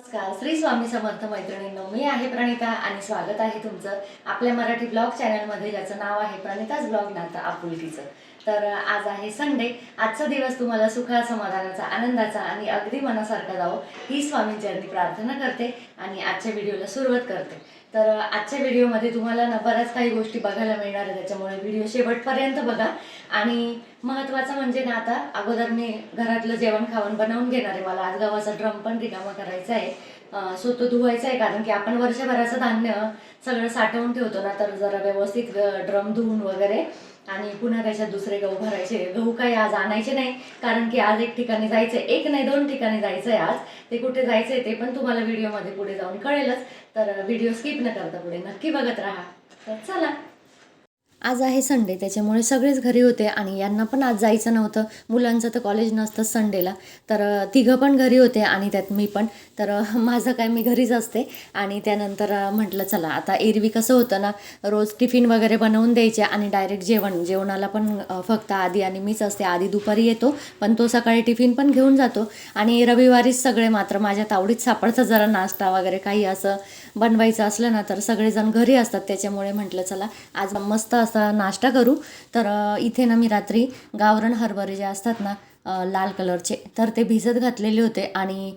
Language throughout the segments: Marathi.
नमस्कार. श्री स्वामी समर्थ मैत्रिणींनो मी आहे प्रणिता आणि स्वागत आहे तुमचं आपल्या मराठी ब्लॉग चॅनलमध्ये. ज्याचं नाव आहे प्रणिताच ब्लॉग नातं आपुलकीचं. तर आज आहे संडे. आजचा दिवस तुम्हाला सुखा समाधानाचा आनंदाचा आणि अगदी मनासारखा जावो ही स्वामींचरणी प्रार्थना करते आणि आजच्या व्हिडिओला सुरुवात करते. तर आजच्या व्हिडिओमध्ये तुम्हाला ना बऱ्याच काही गोष्टी बघायला मिळणार आहे त्याच्यामुळे व्हिडिओ शेवटपर्यंत बघा. आणि महत्त्वाचं म्हणजे ना आता अगोदर मी घरातलं जेवण खावण बनवून घेणार आहे. मला आज गव्हाचा ड्रम पण रिकामा करायचा आहे. सो तो धुवायचा आहे कारण की आपण वर्षभराचं धान्य सगळं साठवून ठेवतो ना तर जरा व्यवस्थित ड्रम धुवून वगैरे. आणि पुन्हा त्याच्यात दुसरे गहू भरायचे. गहू काही आज आणायचे नाही कारण की आज एक ठिकाणी जायचं एक नाही दोन ठिकाणी जायचं आहे आज. ते कुठे जायचं आहे ते पण तुम्हाला व्हिडिओमध्ये पुढे जाऊन कळेलच. तर व्हिडिओ स्किप न करता पुढे नक्की बघत राहा. तर चला. आज आहे संडे त्याच्यामुळे सगळेच घरी होते आणि यांना पण आज जायचं नव्हतं. मुलांचं तर कॉलेज नसतं संडेला तर तिघं पण घरी होते आणि त्यात मी पण. तर माझं काय मी घरीच असते. आणि त्यानंतर म्हटलं चला आता एरवी कसं होतं ना रोज टिफिन वगैरे बनवून द्यायचे आणि डायरेक्ट जेवण. जेवणाला पण फक्त आधी आणि मीच असते. आधी दुपारी येतो पण तो सकाळी टिफिन पण घेऊन जातो. आणि रविवारीच सगळे मात्र माझ्या तावडीत सापडतं जरा नाश्ता वगैरे काही असं बनवायचं असलं ना तर सगळेजण घरी असतात. त्याच्यामुळे म्हटलं चला आज मस्त असा नाश्ता करू. तर इथे ना मी रात्री गावरण हरभरे जे असतात ना लाल कलरचे. तर ते भिजत घातलेले होते आणि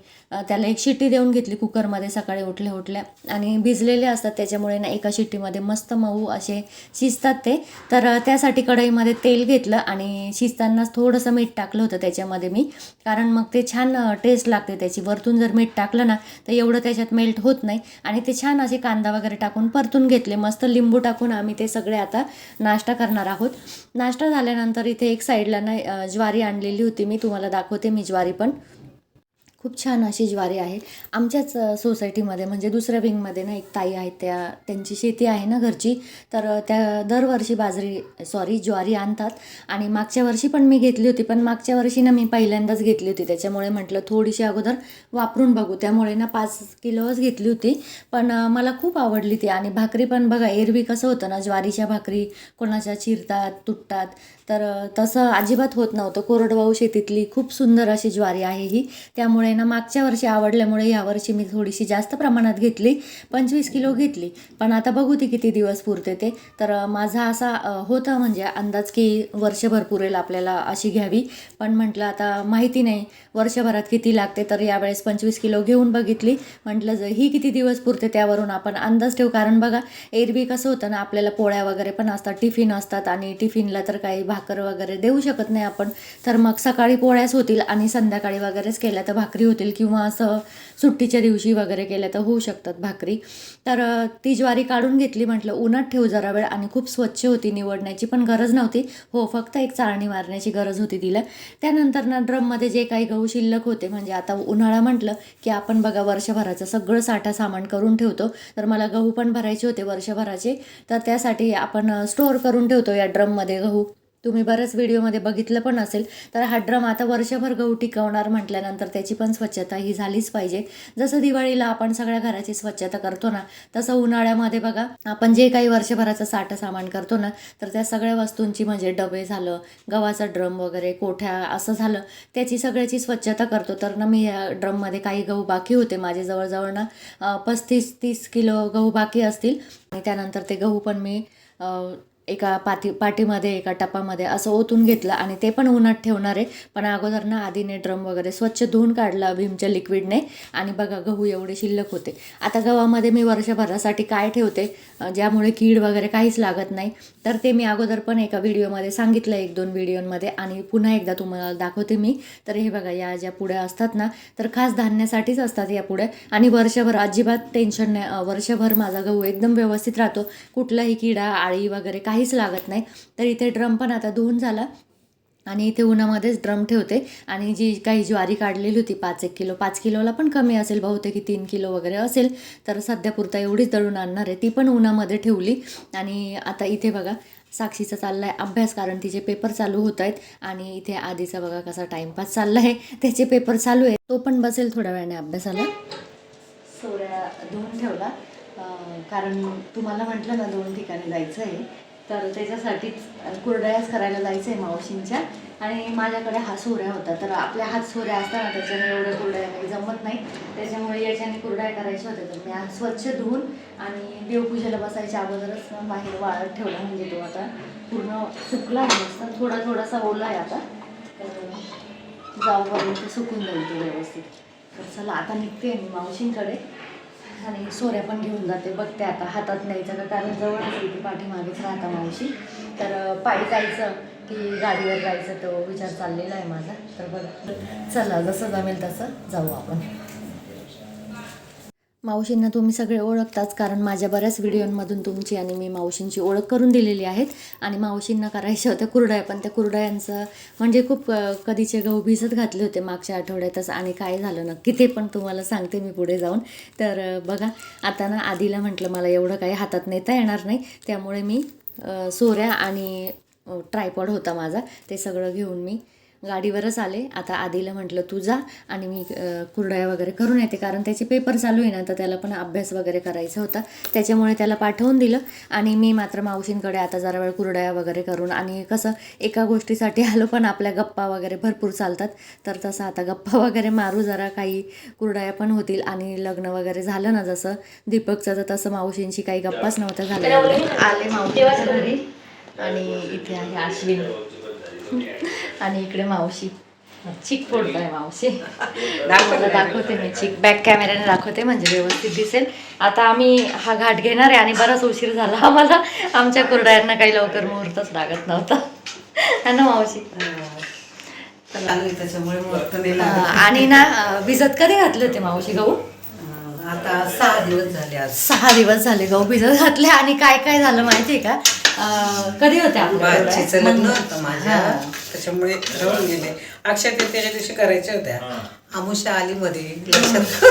त्याला एक शिट्टी देऊन घेतली कुकरमध्ये सकाळी उठल्या उठल्या. आणि भिजलेले असतात त्याच्यामुळे ना एका शिट्टीमध्ये मस्त मऊ असे शिजतात ते. तर त्यासाठी कढईमध्ये तेल घेतलं आणि शिजतानाच थोडंसं मीठ टाकलं होतं त्याच्यामध्ये मी. कारण मग ते छान टेस्ट लागते त्याची. वरतून जर मीठ टाकलं ना तर एवढं त्याच्यात मेल्ट होत नाही. आणि ते छान असे कांदा वगैरे टाकून परतून घेतले. मस्त लिंबू टाकून आम्ही ते सगळे आता नाश्ता करणार आहोत. नाश्ता झाल्यानंतर इथे एक साईडला ना ज्वारी आणलेली होती. मी तुम्हाला दाखवते मी ज्वारी पण खूप छान अशी ज्वारी आहे. आमच्याच सोसायटीमध्ये म्हणजे दुसऱ्या विंगमध्ये ना एक ताई आहेत त्या त्यांची शेती आहे ना घरची. तर त्या दरवर्षी बाजरी सॉरी ज्वारी आणतात. आणि मागच्या वर्षी पण मी घेतली होती पण मागच्या वर्षी ना मी पहिल्यांदाच घेतली होती. त्याच्यामुळे म्हटलं थोडीशी अगोदर वापरून बघू. त्यामुळे ना पाच किलोच घेतली होती. पण मला खूप आवडली ती. आणि भाकरी पण बघा एरवी कसं होतं ना ज्वारीच्या भाकरी कोणाच्या चिरतात तुटतात. तर तसं अजिबात होत नव्हतं. कोरडवाहू शेतीतली खूप सुंदर अशी ज्वारी आहे ही. त्यामुळे ना मागच्या वर्षी आवडल्यामुळे यावर्षी मी थोडीशी जास्त प्रमाणात घेतली पंचवीस किलो घेतली. पण आता बघू ती किती दिवस पुरते ते. तर माझा असा होता म्हणजे अंदाज की वर्षभर पुरेल आपल्याला अशी घ्यावी. पण म्हटलं आता माहिती नाही वर्षभरात किती लागते तर यावेळेस पंचवीस किलो घेऊन बघितली. म्हटलं जर ही किती दिवस पुरते त्यावरून आपण अंदाज ठेवू. कारण बघा एरवी कसं होतं ना आपल्याला पोळ्या वगैरे पण असतात टिफिन असतात आणि टिफिनला तर काही भाकर वगैरे देऊ शकत नाही आपण. तर मग सकाळी पोळ्याच होतील आणि संध्याकाळी वगैरेच केल्या तर भाकरी होतील किंवा असं सुट्टीच्या दिवशी वगैरे केल्या तर होऊ शकतात भाकरी. तर ती ज्वारी काढून घेतली म्हटलं उन्हात ठेवू जरा वेळ आणि खूप स्वच्छ होती निवडण्याची पण गरज नव्हती. हो फक्त एक चाळणी मारण्याची गरज होती तिला. त्यानंतर ना ड्रममध्ये जे काही गहू शिल्लक होते म्हणजे आता उन्हाळा म्हटलं की आपण बघा वर्षभराचं सगळं साठा सामान करून ठेवतो. तर मला गहू पण भरायचे होते वर्षभराचे. तर त्यासाठी आपण स्टोअर करून ठेवतो या ड्रममध्ये गहू. तुम्ही बऱ्याच व्हिडिओमध्ये बघितलं पण असेल तर हा ड्रम आता वर्षभर गहू टिकवणार म्हटल्यानंतर त्याची पण स्वच्छता ही झालीच पाहिजे. जसं दिवाळीला आपण सगळ्या घराची स्वच्छता करतो ना तसं उन्हाळ्यामध्ये बघा आपण जे काही वर्षभराचं साठं सामान करतो ना तर त्या सगळ्या वस्तूंची म्हणजे डबे झालं गव्हाचा ड्रम वगैरे कोठ्या असं झालं त्याची सगळ्याची स्वच्छता करतो. तर ना मी या ड्रममध्ये काही गहू बाकी होते माझे जवळजवळ ना पस्तीस तीस किलो गहू बाकी असतील. आणि त्यानंतर ते गहू पण मी एका पाती पाटीमध्ये एका टपामध्ये असं ओतून घेतलं आणि ते पण उन्हात ठेवणार आहे. पण अगोदर ना आधीने ड्रम वगैरे स्वच्छ धुवून काढला भीमच्या लिक्विडने आणि बघा गहू एवढे शिल्लक होते. आता गव्हामध्ये मी वर्षभरासाठी काय ठेवते? ज्यामुळे कीड वगैरे काहीच लागत नाही. तर ते मी अगोदर पण एका व्हिडिओमध्ये सांगितलं एक दोन व्हिडिओमध्ये आणि पुन्हा एकदा तुम्हाला दाखवते मी. तर हे बघा या ज्या पुड्या असतात ना तर खास धान्यासाठीच असतात या पुड्या. आणि वर्षभर अजिबात टेन्शन नाही. वर्षभर माझा गहू एकदम व्यवस्थित राहतो. कुठलाही किडा आळी वगैरे काहीच लागत नाही. तर इथे ड्रम पण आता धुवून झाला. आणि इथे उन्हामध्येच ड्रम ठेवते. आणि जी काही ज्वारी काढलेली होती पाच एक किलो पाच किलोला पण कमी असेल बहुतेक की तीन किलो वगैरे असेल. तर सध्यापुरता एवढीच दळून आणणार आहे. ती पण उन्हामध्ये ठेवली. आणि आता इथे बघा साक्षीचा चालला आहे अभ्यास कारण तिचे पेपर चालू होत आहेत. आणि इथे आधीचा बघा कसा टाईमपास चालला आहे त्याचे पेपर चालू आहे तो पण बसेल थोड्या वेळाने अभ्यासाला. सोड्या धुवून ठेवला. कारण तुम्हाला म्हटलं ना दोन ठिकाणी जायचं आहे तर त्याच्यासाठीच कुरडयाच करायला जायचं आहे मावशींच्या. आणि माझ्याकडे हा सोऱ्या होता तर आपल्या हात सोऱ्या असताना त्याच्याने एवढ्या कुरड्या काही जमत नाही. त्याच्यामुळे याच्याने कुरड्या करायच्या होत्या. तर मी स्वच्छ धुवून आणि देवपूजेला बसायच्या अगोदरच बाहेर वाळत ठेवला. म्हणजे तो आता पूर्ण सुकला आहे मस्त. थोडा थोडासा ओला आहे आता. तर जाऊपर्यंत सुकून जाईल तो व्यवस्थित. तर चला आता निघते मी मावशींकडे. आणि सोऱ्या पण घेऊन जाते. बघते आता हातात न्यायचं का? कारण जवळच इथे पाठीमागेच राहता मावशी. तर पायी जायचं की गाडीवर जायचं तो विचार चाललेला आहे माझा. तर बघ. चला जसं जमेल तसं जाऊ आपण. मावशींना तुम्ही सगळे ओळखताच कारण माझ्या बऱ्याच व्हिडिओमधून तुमची आणि मी मावशींची ओळख करून दिलेली आहेत. आणि मावशींना करायच्या होत्या कुरड्या पण त्या कुरड्यांचं म्हणजे खूप कधीचे गहू भिजत घातले होते मागच्या आठवड्यातच आणि काय झालं नक्की ते पण तुम्हाला सांगते मी पुढे जाऊन. तर बघा आता ना आधीला म्हटलं मला एवढं काही हातात नेता येणार नाही. त्यामुळे मी सोऱ्या आणि ट्रायपॉड होता माझा. ते सगळं घेऊन मी गाडीवरच आले. आता आधीला म्हटलं तू जा आणि मी अ, कुरडया वगैरे करून येते. कारण त्याचे पेपर चालू आहे ना तर त्याला पण अभ्यास वगैरे करायचा होता. त्याच्यामुळे त्याला पाठवून दिलं आणि मी मात्र मावशींकडे आता जरा वेळ कुरडया वगैरे करून आणि कसं एका गोष्टीसाठी आलो पण आपल्या गप्पा वगैरे भरपूर चालतात. तर तसं आता गप्पा वगैरे मारू जरा काही कुरडया पण होतील आणि लग्न वगैरे झालं ना जसं दीपकचं तर तसं मावशींची काही गप्पाच नव्हत्या झाल्या. आले मावशीच्या घरी आणि इथे आहे अश्विन आणि इकडे मावशी. चिक फोडताय मावशी. दाखवलं दाखवते मी चिक. बॅक कॅमेऱ्याने दाखवते म्हणजे व्यवस्थित दिसेल. आता आम्ही हा घाट घेणार आहे आणि बराच उशीर झाला. आम्हाला आमच्या कुरड्यांना काही लवकर मुहूर्तच लागत नव्हता. है ना मावशी? आहे त्याच्यामुळे. आणि ना भिजत कधी घातले होते मावशी गहू? आता सहा दिवस झाले आज. सहा दिवस झाले गहू भिजत घातले आणि काय काय झालं माहितीये का? अं, कधी होते आपल्या बाचीचं कुरडया? लग्न होतं माझ्या. हा. त्याच्यामुळे राहून गेले. अक्षय तृतीया दिवशी करायच्या होत्या. आमुषा आली मध्ये लक्षात.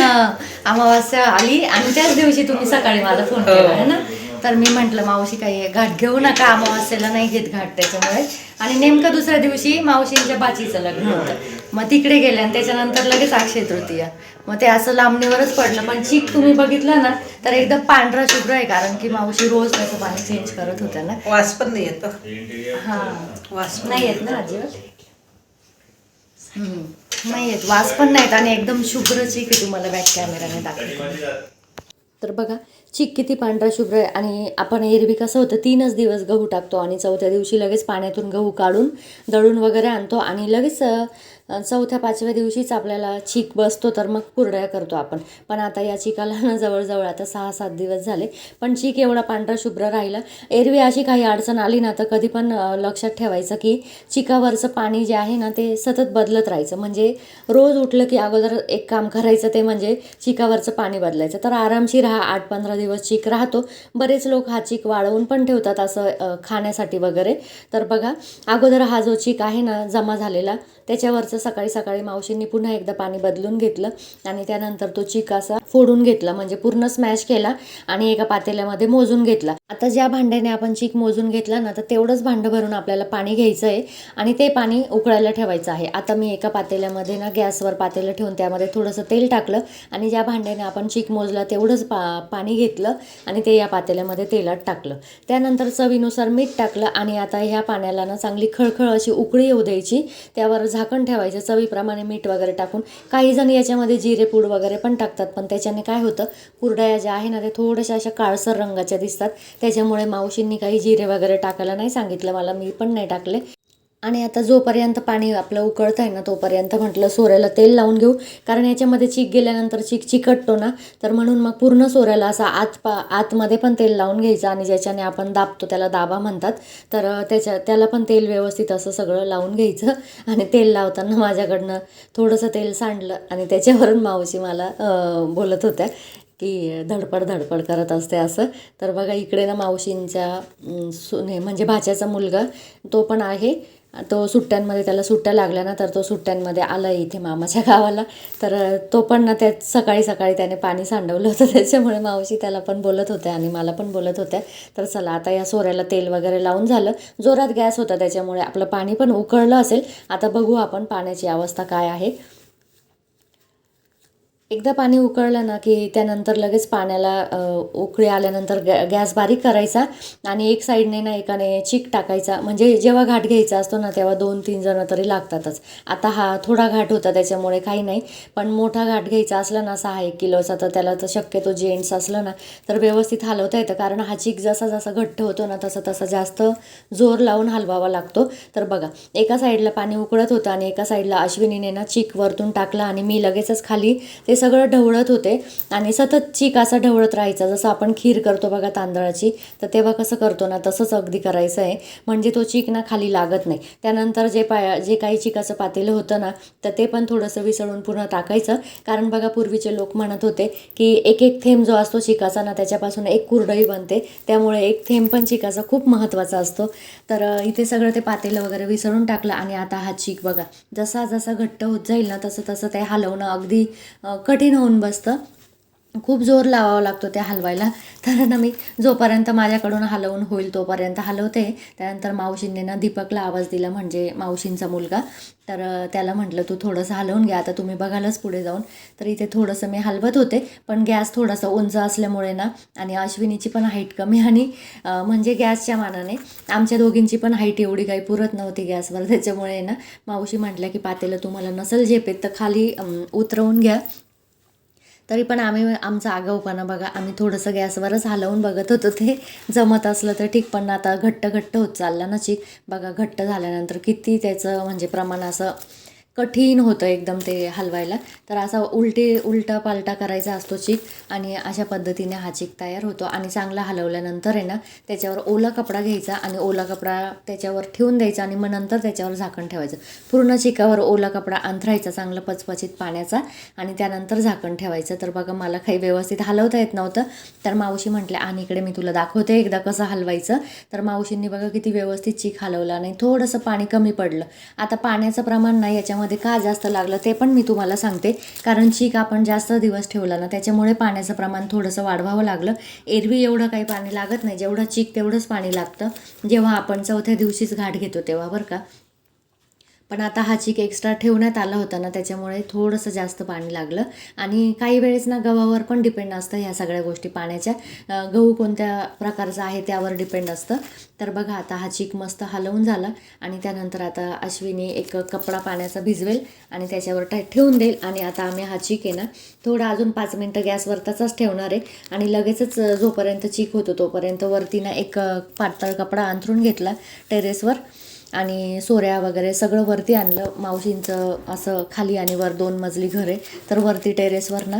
हा, अमावास्या आली आणि त्याच दिवशी तुम्ही सकाळी मला फोन केला आहे ना? तर मी म्हंटल मावशी काही घाट घेऊ नका. अमावास्येला नाही घेत घाट त्याच्यामुळे. आणि नेमकं दुसऱ्या दिवशी मावशींच्या बाचीचं लग्न होतं. मग तिकडे गेले आणि त्याच्यानंतर लगेच अक्षय तृतीया. मग ते असं लांबणीवरच पडलं. पण चीक तुम्ही बघितलं ना तर एकदम पांढरा शुभ्र आहे कारण की मावशी रोज त्याचं पाणी चेंज करत होत्या ना. वास पण नाही येतो. हा. वास पण नाही येत ना अजिबात. हम्म. नाही येत. वास पण नाहीत आणि एकदम शुभ्र चीक आहे तुम्हाला बॅक कॅमेराने दाखवते. तर बघा चीक किती पांढरा शुभ्र आहे आणि आपण एरवी कसं होतं तीनच दिवस गहू टाकतो आणि चौथ्या दिवशी लगेच पाण्यातून गहू काढून दळून वगैरे आणतो आणि लगेच अ, चौथ्या पाचव्या दिवशीच आपल्याला चीक बसतो तर मग कुरड्या करतो आपण. पण आता या चिकाला ना जवळजवळ आता सहा सात दिवस झाले. पण चीक एवढा पांढरा शुभ्र राहिला. एरवी अशी काही अडचण आली ना तर कधी पण लक्षात ठेवायचं की चिकावरचं पाणी जे आहे ना ते सतत बदलत राहायचं. म्हणजे रोज उठलं की अगोदर एक काम करायचं ते म्हणजे चिकावरचं पाणी बदलायचं. तर आरामशीर हा आठ पंधरा दिवस चीक राहतो. बरेच लोक हा चीक वाळवून पण ठेवतात असं खाण्यासाठी वगैरे. तर बघा अगोदर हा जो चीक आहे ना जमा झालेला त्याच्यावरचं सकाळी सकाळी मावशींनी पुन्हा एकदा पाणी बदलून घेतलं आणि त्यानंतर तो चिकासा असा फोडून घेतला म्हणजे पूर्ण स्मॅश केला आणि एका पातेल्यामध्ये मोजून घेतला. आता ज्या भांड्याने आपण चीक मोजून घेतला ना तर तेवढंच भांडं भरून आपल्याला पाणी घ्यायचं आहे आणि ते पाणी उकळायला ठेवायचं आहे. आता मी एका पातेल्यामध्ये ना गॅसवर पातेलं ठेवून त्यामध्ये थोडंसं तेल टाकलं आणि ज्या भांड्याने आपण चीक मोजला तेवढंच पा पाणी घेतलं आणि ते या पातेल्यामध्ये तेलात टाकलं. त्यानंतर चवीनुसार मीठ टाकलं आणि आता ह्या पाण्याला ना चांगली खळखळ अशी उकळी येऊ द्यायची. त्यावर झाकण ठेवायचं चवीप्रमाणे मीठ वगैरे टाकून. काही जण याच्यामध्ये जिरेपूड वगैरे पण टाकतात पण त्याच्याने काय होतं कुरडया ज्या आहे ना ते थोड्याशा अशा काळसर रंगाच्या दिसतात. त्याच्यामुळे मावशींनी काही जिरे वगैरे टाकायला नाही सांगितलं मला मी पण नाही टाकले. आणि आता जोपर्यंत पाणी आपलं उकळतं आहे ना तोपर्यंत म्हटलं सोऱ्याला तेल लावून घेऊ. कारण याच्यामध्ये चीक गेल्यानंतर चीक चिकटतो ना तर म्हणून मग पूर्ण सोऱ्याला असा आत पा आतमध्ये पण तेल लावून घ्यायचं आणि ज्याच्याने आपण दाबतो त्याला दाबा म्हणतात. तर त्याच्या त्याला पण तेल व्यवस्थित असं सगळं लावून घ्यायचं. आणि तेल लावताना माझ्याकडनं थोडंसं तेल सांडलं आणि त्याच्यावरून मावशी मला बोलत होत्या. की धडपड धडपड करत असते असं. तर बघा इकडे ना मावशींच्या सुने म्हणजे भाच्याचा मुलगा तो पण आहे. तो सुट्ट्यांमध्ये त्याला सुट्ट्या लागल्या ना तर तो सुट्ट्यांमध्ये आला इथे मामाच्या गावाला. तर तो पण ना त्या सकाळी सकाळी त्याने पाणी सांडवलं होतं. त्याच्यामुळे मावशी त्याला पण बोलत होत्या आणि मला पण बोलत होत्या. तर चला आता या सोऱ्याला तेल वगैरे लावून झालं. जोरात गॅस होता त्याच्यामुळे आपलं पाणी पण उकळलं असेल. आता बघू आपण पाण्याची अवस्था काय आहे. एकदा पाणी उकळलं ना की त्यानंतर लगेच पाण्याला उकळी आल्यानंतर गॅ गॅस बारीक करायचा आणि एक साईडने ना एकाने चीक टाकायचा. म्हणजे जेव्हा घाट घ्यायचा असतो ना तेव्हा दोन तीन जणं तरी लागतातच. आता हा थोडा घाट होता त्याच्यामुळे काही नाही. पण मोठा घाट घ्यायचा असला ना सहा एक किलोचा तर त्याला तर शक्यतो जेंट्स असलं ना तर व्यवस्थित हलवता येतं. कारण हा चीक जसा जसा घट्ट होतो ना तसा तसा जास्त जोर लावून हलवावा लागतो. तर बघा एका साईडला पाणी उकळत होतं आणि एका साईडला अश्विनीने ना चीक वरतून टाकला आणि मी लगेचच खाली ते सगळं ढवळत होते. आणि सतत चीक असा ढवळत राहायचा. जसं आपण खीर करतो बघा तांदळाची तर तेव्हा कसं करतो ना तसंच अगदी करायचं आहे. म्हणजे तो चीक ना खाली लागत नाही. त्यानंतर जे पाय जे काही चिकाचं पातेलं होतं ना तर ते पण थोडंसं विसळून पुन्हा टाकायचं. कारण बघा पूर्वीचे लोक म्हणत होते की एक एक थेंब जो असतो चिकाचा ना त्याच्यापासून एक कुरडई बनते. त्यामुळे एक थेंब पण चिकाचा खूप महत्त्वाचा असतो. तर इथे सगळं ते पातेलं वगैरे विसळून टाकलं आणि आता हा चीक बघा जसा जसा घट्ट होत जाईल ना तसं तसं ते हलवणं अगदी कठीण होऊन बसतं. खूप जोर लावावा लागतो त्या हलवायला. तर ना मी जोपर्यंत माझ्याकडून हलवून होईल तोपर्यंत हलवते. त्यानंतर मावशींनी ना दीपकला आवाज दिला म्हणजे मावशींचा मुलगा. तर त्याला म्हटलं तू थोडंसं हलवून घ्या आता तुम्ही बघालच पुढे जाऊन. तर इथे थोडंसं मी हलवत होते. पण गॅस थोडासा उंच असल्यामुळे ना आणि अश्विनीची पण हाईट कमी आणि म्हणजे गॅसच्या मानाने आमच्या दोघींची पण हाईट एवढी काही पुरत नव्हती गॅसवर. त्याच्यामुळे ना मावशी म्हटल्या की पातेलं तुम्हाला नसेल झेपेत तर खाली उतरवून घ्या. तरी पण आम्ही आमचा आगाऊपणा बघा आम्ही थोडंसं गॅसवरच हलवून बघत होतो ते. जमत असलं तर ठीक पण आता घट्ट घट्ट होत चालला ना चीक बघा घट्ट झाल्यानंतर किती त्याचं म्हणजे प्रमाण असं कठीण होतं एकदम ते हलवायला. तर असा उलटे उलटा पालटा करायचा असतो चीक आणि अशा पद्धतीने हा चीक तयार होतो. आणि चांगला हलवल्यानंतर आहे ना त्याच्यावर ओला कपडा घ्यायचा आणि ओला कपडा त्याच्यावर ठेवून द्यायचा आणि मग नंतर त्याच्यावर झाकण ठेवायचं. पूर्ण चिकावर ओला कपडा अंथरायचा चांगला पचपचित पाण्याचा आणि त्यानंतर झाकण ठेवायचं. तर बघा मला काही व्यवस्थित हलवता येत नव्हतं. तर मावशी म्हटल्या आणि इकडे मी तुला दाखवते एकदा कसं हलवायचं. तर मावशींनी बघा किती व्यवस्थित चीक हलवला नाही थोडंसं पाणी कमी पडलं. आता पाण्याचं प्रमाण नाही याच्यामध्ये का जास्त लागलं ते पण मी तुम्हाला सांगते. कारण चीक आपण जास्त दिवस ठेवला ना त्याच्यामुळे पाण्याचं प्रमाण थोडंसं वाढवावं लागलं. एरवी एवढं काही पाणी लागत नाही. जेवढं चीक तेवढंच पाणी लागतं. जेव्हा आपण चौथ्या दिवशीच घाट घेतो तेव्हा बरं का? पण आता हा चीक एक्स्ट्रा ठेवण्यात आला होता ना त्याच्यामुळे थोडंसं जास्त पाणी लागलं. आणि काही वेळेस ना गव्हावर पण डिपेंड असतं ह्या सगळ्या गोष्टी पाण्याच्या. गहू कोणत्या प्रकारचा आहे त्यावर डिपेंड असतं. तर बघा आता हा चीक मस्त हलवून झाला आणि त्यानंतर आता अश्विनी एक कपडा पाण्याचा भिजवेल आणि त्याच्यावर टाय ठेवून देईल. आणि आता आम्ही हा चीक आहे ना थोडा अजून पाच मिनटं गॅसवर तसाच ठेवणार आहे. आणि लगेचच जोपर्यंत चीक होतो तोपर्यंत वरती ना एक पातळ कपडा अंथरून घेतला टेरेसवर आणि सोऱ्या वगैरे सगळं वरती आणलं. मावशींचं असं खाली आणि वर दोन मजली घर आहे. तर वरती टेरेसवर ना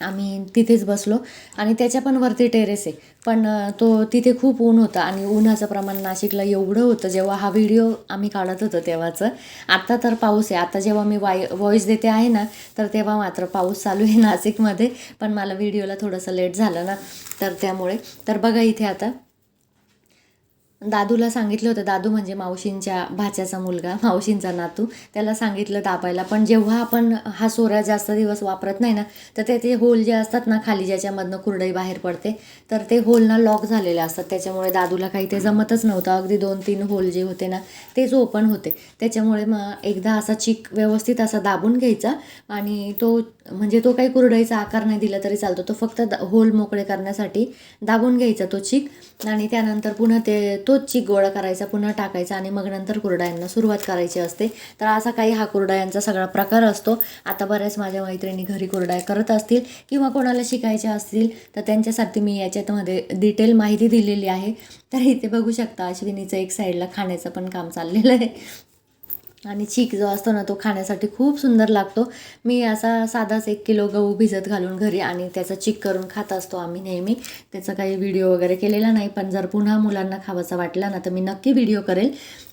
आम्ही तिथेच बसलो. आणि त्याच्या पण वरती टेरेस आहे. पण तो तिथे खूप ऊन होतं आणि उन्हाचं प्रमाण नाशिकला एवढं होतं. जेव्हा हा व्हिडिओ आम्ही काढत होतो तेव्हाचं. आत्ता तर पाऊस आहे. आता जेव्हा मी वाय व्हॉइस देते आहे ना तर तेव्हा मात्र पाऊस चालू आहे नाशिकमध्ये. पण मला व्हिडिओला थोडंसं लेट झालं ना तर त्यामुळे. तर बघा इथे आता. दादूला सांगितलं होतं दादू म्हणजे मावशींच्या भाच्याचा मुलगा मावशींचा नातू. त्याला सांगितलं दाबायला पण जेव्हा आपण हा सोऱ्या जास्त दिवस वापरत नाही ना तर ते ते होल जे असतात ना खाली ज्याच्यामधनं कुरडई बाहेर पडते तर ते होल ना लॉक झालेले असतात. त्याच्यामुळे दादूला काही ते जमतच नव्हतं. अगदी दोन तीन होल जे होते ना तेच ओपन होते. त्याच्यामुळे मग एकदा असा चिक व्यवस्थित असा दाबून घ्यायचा आणि तो म्हणजे तो काही कुरडईचा आकार नाही दिला तरी चालतो. तो फक्त द- होल मोकळे करण्यासाठी दाबून घ्यायचा तो चिक आणि त्यानंतर पुन्हा ते तो तोच चीक गोळा करायचा पुन्हा टाकायचा आणि मग नंतर कुरडायांना सुरुवात करायची असते. तर असा काही हा कुरडायांचा सगळा प्रकार असतो. आता बऱ्याच माझ्या मैत्रिणी घरी कुरडाया करत असतील किंवा कोणाला शिकायच्या असतील तर त्यांच्यासाठी मी याच्यातमध्ये डिटेल माहिती दिलेली आहे. तर इथे बघू शकता अश्विनीचं एक साईडला खाण्याचं पण काम चाललेलं आहे. आणि चीक जो असतो ना तो खाण्यासाठी खूप सुंदर लागतो. मी असा साधाच एक किलो गहू भिजत घालून घरी आणि त्याचा चीक करून खात असतो आम्ही नेहमी. त्याचा काही व्हिडिओ वगैरे केलेला नाही पण जर पुन्हा मुलांना खावासा वाटला ना तर मी नक्की व्हिडिओ करेल.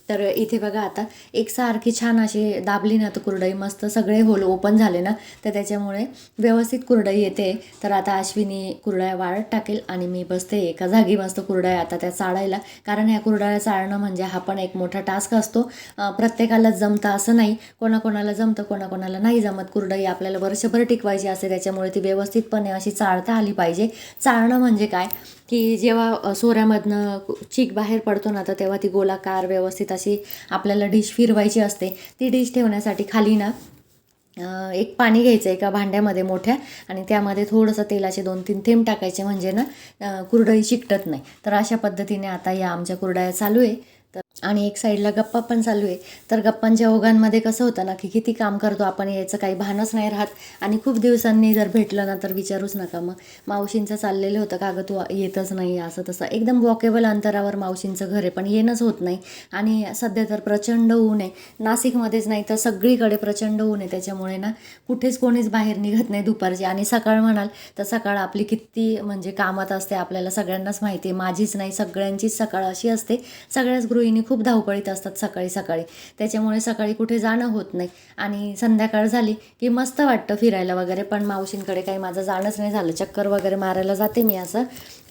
तर इथे बघा आता एकसारखी छान अशी दाबली ना तर कुरडई मस्त सगळे होल ओपन झाले ना तर त्याच्यामुळे व्यवस्थित कुरडई येते. तर आता अश्विनी कुरडया वाळत टाकेल आणि मी बसते एका जागी मस्त कुरडया आता त्या चाळायला. कारण ह्या कुरडया चाळणं म्हणजे हा पण एक मोठा टास्क असतो. प्रत्येकाला जमतं असं नाही. कोणाकोणाला जमतं कोणाकोणाला नाही जमत कुरडई. आपल्याला वर्षभर टिकवायची असते त्याच्यामुळे ती व्यवस्थितपणे अशी चाळता आली पाहिजे. चाळणं म्हणजे काय? की जेव्हा सोऱ्यामधनं चीक बाहेर पडतो ना तर तेव्हा ती गोलाकार व्यवस्थित अशी आपल्याला डिश फिरवायची असते. ती डिश ठेवण्यासाठी खाली ना एक पाणी घ्यायचं एका भांड्यामध्ये मोठ्या आणि त्यामध्ये थोडंसं तेलाचे दोन तीन थेंब टाकायचे. म्हणजे ना कुरडई चिकटत नाही. तर अशा पद्धतीने आता या आमच्या कुरडया चालू आहे. आणि एक साईडला गप्पा पण चालू आहे. तर गप्पांच्या ओघांमध्ये कसं होतं ना की किती काम करतो आपण याचं काही भानच नाही राहत. आणि खूप दिवसांनी जर भेटलं ना तर विचारूच नका. मग मावशींचं चाललेलं होतं का अगं तू येतच नाही असं तसं. एकदम वॉकेबल अंतरावर मावशींचं घर आहे पण येणंच होत नाही. आणि सध्या तर प्रचंड ऊन आहे. नाशिकमध्येच नाही तर सगळीकडे प्रचंड ऊन आहे. त्याच्यामुळे ना कुठेच कोणीच बाहेर निघत नाही दुपारची. आणि सकाळ म्हणाल तर सकाळ आपली किती म्हणजे कामात असते आपल्याला सगळ्यांनाच माहिती आहे. माझीच नाही सगळ्यांचीच सकाळ अशी असते. सगळ्याच गृहिणी खूप धावपळीत असतात सकाळी सकाळी. त्याच्यामुळे सकाळी कुठे जाणं होत नाही. आणि संध्याकाळ झाली की मस्त वाटतं फिरायला वगैरे. पण मावशींकडे काही माझं जाणंच नाही झालं. चक्कर वगैरे मारायला जाते मी असं.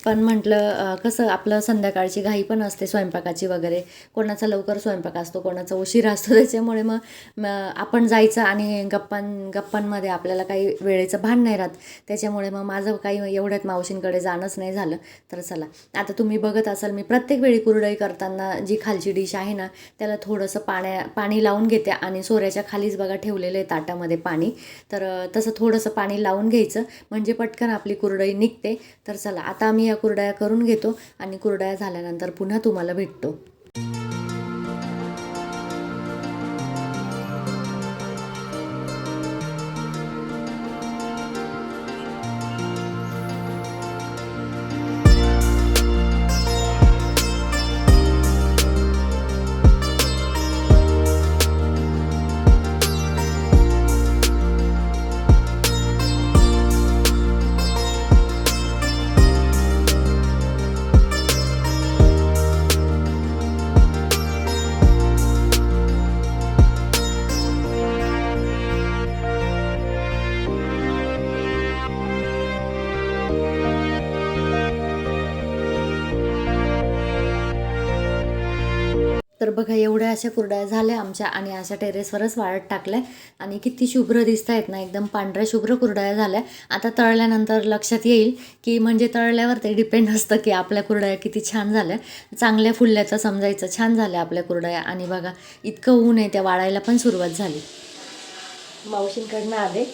पण म्हटलं कसं आपलं संध्याकाळची घाई पण असते स्वयंपाकाची वगैरे. कोणाचा लवकर स्वयंपाक असतो कोणाचा उशीर असतो. त्याच्यामुळे मग म, आपण जायचं आणि गप्पां गप्पांमध्ये आपल्याला काही वेळेचं भान नाही राहत. त्याच्यामुळे मग माझं काही एवढ्यात मावशींकडे जाणंच नाही झालं. तर चला. आता तुम्ही बघत असाल मी प्रत्येक वेळी कुरडई करताना जी खालची डिश आहे ना त्याला थोडंसं पाण्या पाणी लावून घेते आणि सोऱ्याच्या खालीच बघा ठेवलेलं आहे ताटामध्ये पाणी. तर तसं थोडंसं पाणी लावून घ्यायचं. म्हणजे पटकन आपली कुरडई निघते. तर चला. आता आम्ही या कुरडया करून घेतो आणि कुरडया झाल्यानंतर पुन्हा तुम्हाला भेटतो. बघा एवढ्या अशा कुरड्या झाल्या आमच्या आणि अशा टेरेसवरच वाळत टाकल्या. आणि किती शुभ्र दिसत आहेत ना एकदम पांढऱ्या शुभ्र कुरड्या झाल्या. आता तळल्यानंतर लक्षात येईल की म्हणजे तळल्यावर ते डिपेंड असतं की आपल्या कुरड्या किती छान झाल्या. चांगल्या फुलल्याचं समजायचं छान झाल्या आपल्या कुरड्या. आणि बघा इतकं ऊन आहे त्या वाळायला पण सुरुवात झाली. मावशींकडनं आले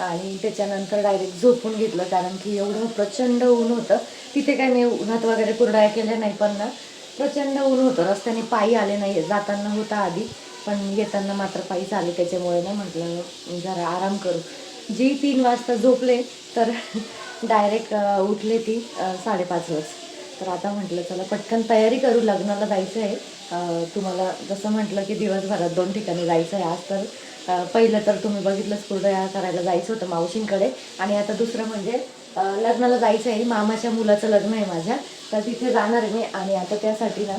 आणि त्याच्यानंतर डायरेक्ट झोपून घेतलं कारण की एवढं प्रचंड ऊन होतं. तिथे काय मी उन्हात वगैरे कुरड्या केल्या नाही पण ना प्रचंड ऊन होतं. रस्त्याने पायी आले नाही जाताना होता आधी पण येताना मात्र पायीच आले. त्याच्यामुळे ना म्हटलं जरा आराम करू. जी तीन वाजता झोपले तर डायरेक्ट उठले ती साडेपाच वाज तर आता म्हटलं चला पटकन तयारी करू. लग्नाला जायचं आहे. तुम्हाला जसं म्हटलं की दिवसभरात दोन ठिकाणी जायचं आहे आज तर पहिलं तर तुम्ही बघितलंच कुरडया करायला जायचं होतं मावशींकडे. आणि आता दुसरं म्हणजे लग्नाला जायचं आहे. मामाच्या मुलाचं लग्न आहे माझ्या. तर तिथे जाणार आहे मी. आणि आता त्यासाठी ना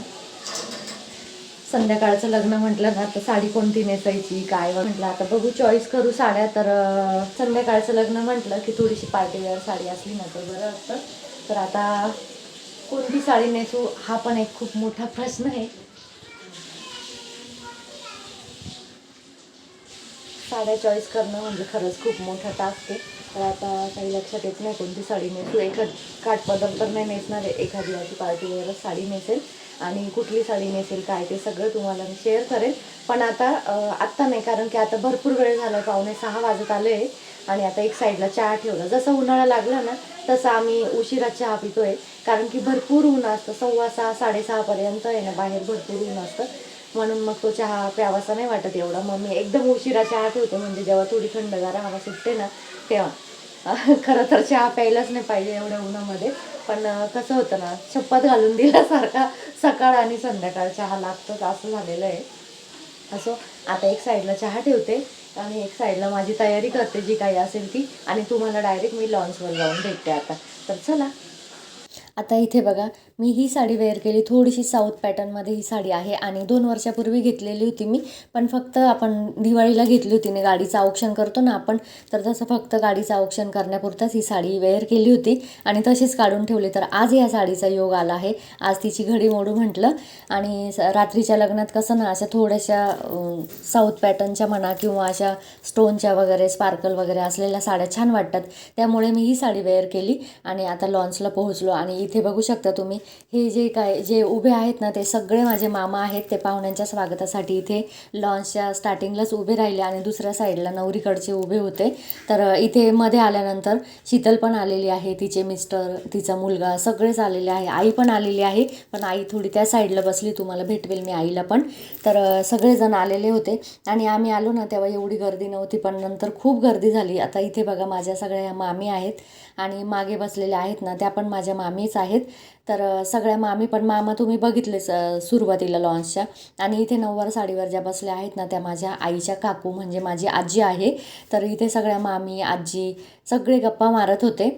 संध्याकाळचं लग्न म्हटलं ना तर साडी कोणती नेसायची काय म्हटलं आता बघू चॉईस करू साड्या. तर संध्याकाळचं लग्न म्हटलं की थोडीशी पार्टीवेअर साडी असली ना तर बरं असतं. तर आता कोणती साडी नेसू हा पण एक खूप मोठा प्रश्न आहे. साड्या चॉईस करणं म्हणजे खरंच खूप मोठा टास्क आहे. तर आता काही लक्षात येत नाही कोणती साडी नेसू. एखाद काठपदर तर नाही नेसणार आहे. एखादी अशी वगैरे साडी नेसेल. आणि कुठली साडी नेसेल काय ते सगळं तुम्हाला मी शेअर करेल. पण आता आत्ता नाही कारण की आता भरपूर वेळ झाला पावणे सहा वाजत आले आहे आणि आता एक साईडला चहा ठेवला. जसं उन्हाळा लागला ना तसं आम्ही उशिरा चहा पितोय. कारण की भरपूर ऊन असतं. सव्वा सहा साडेसहापर्यंत आहे ना बाहेर भरपूर ऊन असतं. म्हणून मग तो चहा प्यावासा नाही वाटत एवढा. मग मी एकदम उशिरा चहा ठेवते म्हणजे जेव्हा थोडी थंडगार हवा सुटते ना तेव्हा. खरं तर चहा प्यायलाच नाही पाहिजे एवढ्या उन्हामध्ये. पण कसं होतं ना शपथ घालून दिल्यासारखा सकाळ आणि संध्याकाळ चहा लागतोच असं झालेलं आहे. असो आता एक साईडला चहा ठेवते आणि एक साईडला माझी तयारी करते जी काही असेल ती. आणि तुम्हाला डायरेक्ट मी लॉन्चवर जाऊन भेटते आता. तर चला. आता इथे बघा मी ही साडी वेअर केली. थोडीशी साऊथ पॅटर्नमध्ये ही साडी आहे आणि दोन वर्षापूर्वी घेतलेली होती मी पण फक्त आपण दिवाळीला घेतली होती. ना गाडीचं औक्षण करतो ना आपण तर तसं फक्त गाडीचं औक्षण करण्यापुरताच ही साडी वेअर केली होती आणि तशीच काढून ठेवली. तर आज या साडीचा योग आला आहे. आज तिची घडी मोडू म्हटलं आणि स- रात्रीच्या लग्नात कसं ना अशा थोड्याशा साऊथ पॅटर्नच्या म्हणा किंवा अशा स्टोनच्या वगैरे स्पार्कल वगैरे असलेल्या साड्या छान वाटतात. त्यामुळे मी ही साडी वेअर केली आणि आता लॉन्चला पोहोचलो आणि इथे बघू शकता तुम्ही. हे जे काय जे उभे आहेत ना ते सगळे माझे मामा आहेत ते पाहुण्यांच्या स्वागतासाठी इथे लॉन्चच्या स्टार्टिंगलाच उभे राहिले आणि दुसऱ्या साईडला नवरीकडचे उभे होते. तर इथे मध्ये आल्यानंतर शीतल पण आलेली आहे तिचे मिस्टर तिचा मुलगा सगळेच आलेले आहे. आई पण आलेली आहे पण आई थोडी त्या साईडला बसली तुम्हाला भेटवेल मी आईला पण. तर सगळेजण आलेले होते आणि आम्ही आलो ना तेव्हा एवढी गर्दी नव्हती पण नंतर खूप गर्दी झाली. आता इथे बघा माझ्या सगळ्या मामी आहेत. आणि मागे बसलेल्या आहेत ना त्या पण माझ्या मामीच आहेत. तर सगळ्या मामी पण मामा तुम्ही बघितलेच स सुरुवातीला लॉन्चच्या आणि इथे नऊवार साडीवर ज्या बसल्या आहेत ना त्या माझ्या आईच्या काकू म्हणजे माझी आजी आहे. तर इथे सगळ्या मामी आजी सगळे गप्पा मारत होते.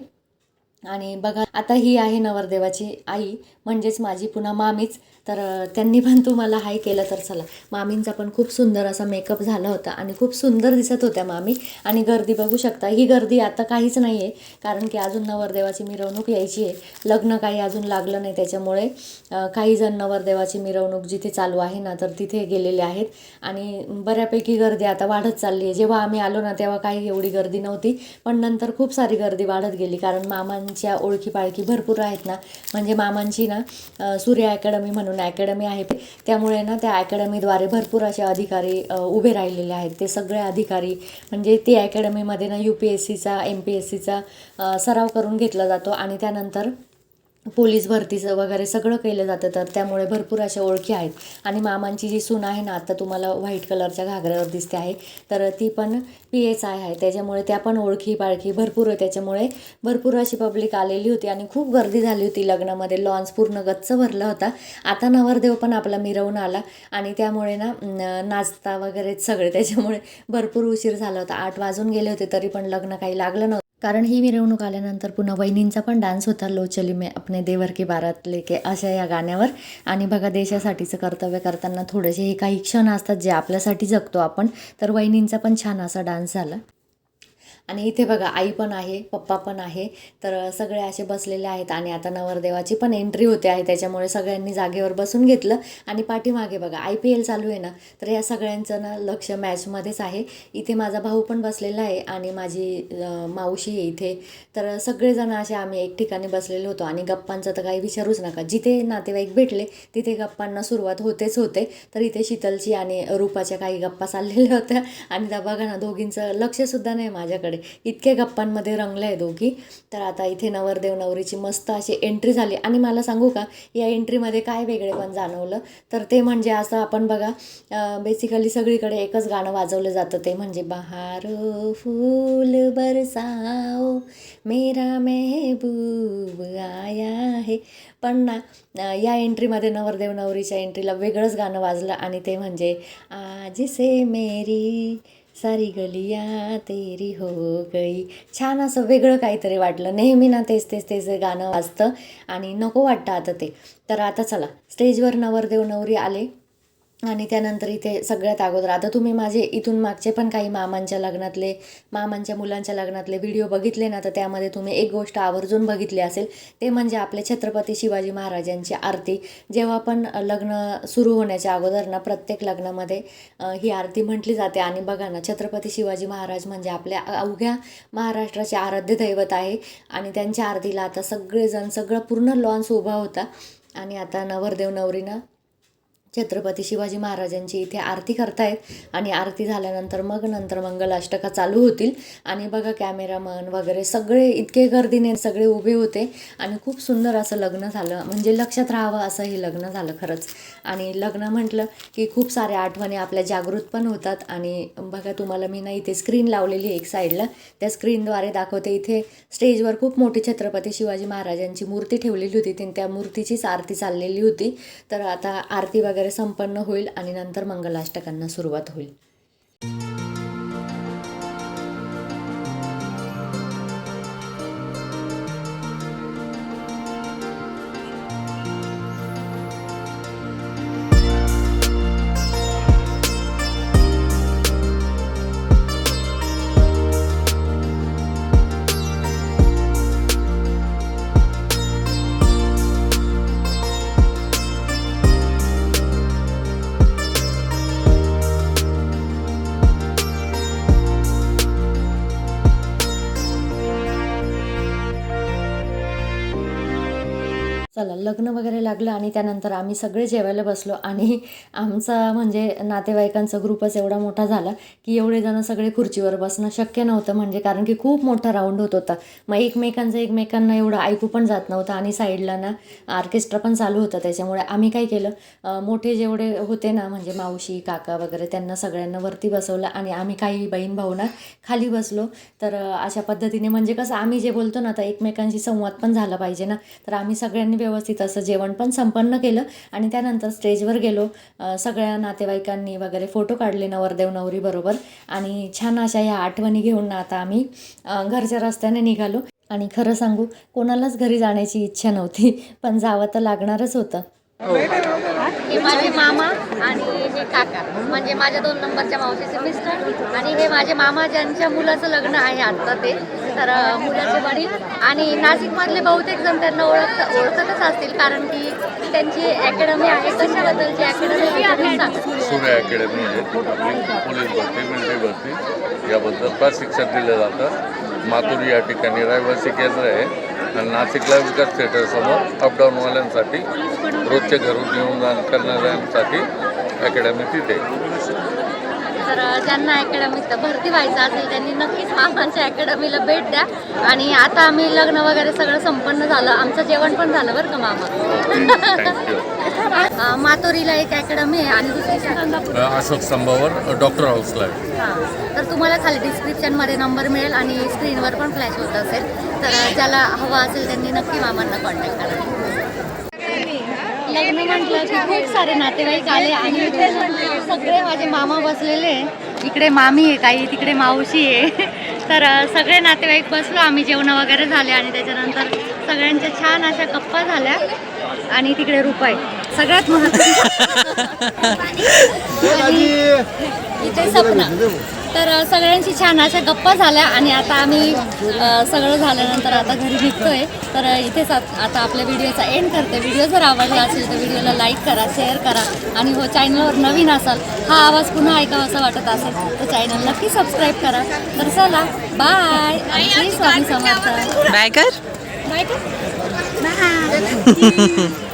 आणि बघा आता ही आहे नवरदेवाची आई म्हणजेच माझी पुन्हा मामीच. तर त्यांनी पण तुम्हाला हाय केलं तर चला. मामींचा पण खूप सुंदर असा मेकअप झाला होता आणि खूप सुंदर दिसत होत्या मामी. आणि गर्दी बघू शकता ही गर्दी आता काहीच नाही आहे कारण की अजून नवरदेवाची मिरवणूक यायची आहे. लग्न काही अजून लागलं नाही त्याच्यामुळे काही जण नवरदेवाची मिरवणूक जिथे चालू आहे ना तर तिथे गेलेले आहेत. आणि बऱ्यापैकी गर्दी आता वाढत चालली आहे. जेव्हा आम्ही आलो ना तेव्हा काही एवढी गर्दी नव्हती. पण नंतर खूप सारी गर्दी वाढत गेली कारण मामांच्या ओळखी पाळखी भरपूर आहेत ना. म्हणजे मामांची ना सूर्य अकॅडमी म्हणून अकॅडमी आहे त्यामुळे ना त्या अकॅडमीद्वारे भरपूर असे अधिकारी उभे राहिलेले आहेत. ते सगळे अधिकारी म्हणजे ती अकॅडमीमध्ये ना यू पी एस सीचा एम पी एस सीचा सराव करून घेतला जातो आणि त्यानंतर पोलीस भरतीचं वगैरे सगळं केलं जातं तर त्यामुळे भरपूर अशा ओळखी आहेत. आणि मामांची जी सून आहे ना आता तुम्हाला व्हाईट कलरच्या घागऱ्यावर दिसते आहे. तर ती पण पी एच आय आहे. त्याच्यामुळे त्या पण ओळखी पाळखी भरपूर आहे. त्याच्यामुळे भरपूर अशी पब्लिक आलेली होती आणि खूप गर्दी झाली होती लग्नामध्ये. लॉन्स पूर्ण गच्च भरला होता. आता नवरदेव पण आपला मिरवून आला आणि त्यामुळे ना नाचता वगैरे सगळे त्याच्यामुळे भरपूर उशीर झाला होता. आठ वाजून गेले होते तरी पण लग्न काही लागलं नव्हतं. कारण ही मिरवणूक आल्यानंतर पुन्हा वहिनींचा पण डान्स होता लो चली में अपने देवर की बारात लेके अशा या गाण्यावर. आणि बघा देशासाठीचं कर्तव्य करताना थोडेसे हे काही क्षण असतात जे आपल्यासाठी जगतो आपण. तर वहिनींचा पण छान असा डान्स झाला. आणि इथे बघा आई पण आहे पप्पा पण आहे. तर सगळे असे बसलेले आहेत आणि आता नवरदेवाची पण एंट्री होते आहे. त्याच्यामुळे सगळ्यांनी जागेवर बसून घेतलं. आणि पाठीमागे बघा आय पी एल चालू आहे ना तर या सगळ्यांचं ना लक्ष मॅचमध्येच आहे. इथे माझा भाऊ पण बसलेला आहे आणि माझी मावशी आहे इथे. तर सगळेजण असे आम्ही एक ठिकाणी बसलेलो होतो आणि गप्पांचं तर काही विचारूच नका. जिथे नातेवाईक भेटले तिथे गप्पांना सुरुवात होतेच होते. तर इथे शीतलची आणि रूपाच्या काही गप्पा चाललेल्या होत्या. आणि त्या बघा ना दोघींचं लक्षसुद्धा नाही माझ्याकडे. इतके गप्पांमध्ये रंगले आहे दोघी. तर आता इथे नवरदेव नवरीची मस्त अशी एंट्री झाली. आणि मला सांगू का या एंट्रीमध्ये काय वेगळेपण जाणवलं. तर ते म्हणजे असं आपण बघा बेसिकली सगळीकडे एकच गाणं वाजवलं जातं. ते म्हणजे बहार फूल बरसाओ मेरा मेहबूब आया आहे पण ना या एंट्रीमध्ये नवरदेव नवरीच्या एंट्रीला वेगळंच गाणं वाजलं. आणि ते म्हणजे आज से मेरी सारी गलिया तेरी हो गई. छान असं वेगळं काहीतरी वाटलं. नेहमी ना तेच तेच तेच गाणं वाजतं आणि नको वाटतं आता ते. तर आता चला स्टेजवर नवरदेव नवरी आले. आणि त्यानंतर इथे सगळ्यात अगोदर आता तुम्ही माझे इथून मागचे पण काही मामांच्या लग्नातले मामांच्या मुलांच्या लग्नातले व्हिडिओ बघितले ना तर त्यामध्ये तुम्ही एक गोष्ट आवर्जून बघितली असेल. ते म्हणजे आपले छत्रपती शिवाजी महाराजांची आरती. जेव्हा पण लग्न सुरू होण्याच्या अगोदर ना प्रत्येक लग्नामध्ये ही आरती म्हटली जाते. आणि बघा ना छत्रपती शिवाजी महाराज म्हणजे आपल्या अवघ्या महाराष्ट्राचे आराध्य दैवत आहे. आणि त्यांच्या आरतीला आता सगळेजण सगळं पूर्ण लॉन्स उभा होता. आणि आता नवरदेव नवरीनं छत्रपती शिवाजी महाराजांची इथे आरती करतायत आणि आरती झाल्यानंतर मग नंतर मंगलाष्टका चालू होतील. आणि बघा कॅमेरामन वगैरे सगळे इतके गर्दीने सगळे उभे होते आणि खूप सुंदर असं लग्न झालं. म्हणजे लक्षात राहावं असं हे लग्न झालं खरंच. आणि लग्न म्हटलं की खूप साऱ्या आठवणी आपल्या जागृत पण होतात. आणि बघा तुम्हाला मी ना इथे स्क्रीन लावलेली आहे एक साईडला त्या स्क्रीनद्वारे दाखवते इथे स्टेजवर खूप मोठी छत्रपती शिवाजी महाराजांची मूर्ती ठेवलेली होती. त्या मूर्तीचीच आरती चाललेली होती. तर आता आरती वगैरे संपन्न होईल आणि नंतर मंगलाष्टकांना सुरुवात होईल. लग्न वगैरे लागलं आणि त्यानंतर आम्ही सगळे जेवायला बसलो आणि आमचा म्हणजे नातेवाईकांचा ग्रुपच एवढा मोठा झाला की एवढे जण सगळे खुर्चीवर बसणं शक्य नव्हतं म्हणजे कारण की खूप मोठा राऊंड होत होता. मग एकमेकांचं एकमेकांना एवढं ऐकू पण जात नव्हतं आणि साईडला ना ऑर्केस्ट्रा पण चालू होतं त्याच्यामुळे आम्ही काय केलं मोठे जेवढे होते ना म्हणजे मावशी काका वगैरे त्यांना सगळ्यांना वरती बसवलं आणि आम्ही काही बहीण भाऊ ना खाली बसलो. तर अशा पद्धतीने म्हणजे कसं आम्ही जे बोलतो ना तर एकमेकांशी संवाद पण झाला पाहिजे ना. तर आम्ही सगळ्यांनी व्यवस्थित असं जेवण पण संपन्न केलं. आणि त्यानंतर स्टेजवर गेलो. सगळ्या नातेवाईकांनी वगैरे फोटो काढले नवरदेव नवरी बरोबर. आणि छान अशा या आठवणी घेऊन आता आम्ही घरच्या रस्त्याने निघालो. आणि खरं सांगू कोणालाच घरी जाण्याची इच्छा नव्हती पण जावं तर लागणारच होतं. हे माझे मामा आणि हे काका. म्हणजे माझ्या दोन नंबरच्या मावशीचे मिस्टर. आणि हे माझे मामा ज्यांच्या मुलाचं लग्न आहे आत्ता ते. तर मुलाचे वडील आणि नाशिकमधले बहुतेक जण त्यांना ओळख ओळखतच असतील कारण की त्यांची अकॅडमी आहे. कशाबद्दलची अकॅडमी सूर्य अकॅडमी आहे. पोलीस भरती मिलिटरी भरती. याबद्दल प्रशिक्षण दिलं जातं. मातूर या ठिकाणी रहिवासी केंद्र आहे. आणि नाशिकला विकास थिएटरसमोर अपडाऊनवाल्यांसाठी रोजचे घरून येऊन जाण करणाऱ्यांसाठी अकॅडमी तिथे आहे. तर ज्यांना अकॅडमीत भरती व्हायचं असेल त्यांनी नक्कीच मामांच्या अकॅडमीला भेट द्या. आणि आता आम्ही लग्न वगैरे सगळं संपन्न झालं. आमचं जेवण पण झालं बरं का मामा? मातोरीला एक अकॅडमी आहे आणि दुसरी. अशोक स्तंभावर डॉक्टर हाऊसला आहे. हां. तर तुम्हाला खाली डिस्क्रिप्शनमध्ये नंबर मिळेल आणि स्क्रीनवर पण फ्लॅश होत असेल. तर ज्याला हवा असेल त्यांनी नक्की मामांना कॉन्टॅक्ट करा. लग्न म्हटलं की खूप सारे नातेवाईक आले आणि माझे मामा बसलेले. इकडे मामी आहे काही तिकडे मावशी आहे. तर सगळे नातेवाईक बसलो आम्ही जेवण वगैरे झाले आणि त्याच्यानंतर सगळ्यांच्या छान अशा गप्पा झाल्या आणि तिकडे रुपये. सगळ्यात महत्त्वाची इथे सपना. तर अ, सगळ्यांची छान अशा गप्पा झाल्या आणि आता आम्ही सगळं झाल्यानंतर आता घरी निघतोय. तर इथेच आत- आपल्या व्हिडिओचा एंड करते. व्हिडिओ जर आवडला असेल तर व्हिडिओला लाईक करा शेअर करा आणि हो चॅनलवर नवीन असाल हा आवाज पुन्हा ऐकावा असं वाटत असेल तर चॅनल नक्की सबस्क्राईब करा. तर चला बाय आणि स्वामी समर्थ. बाय कर. बाय का बाय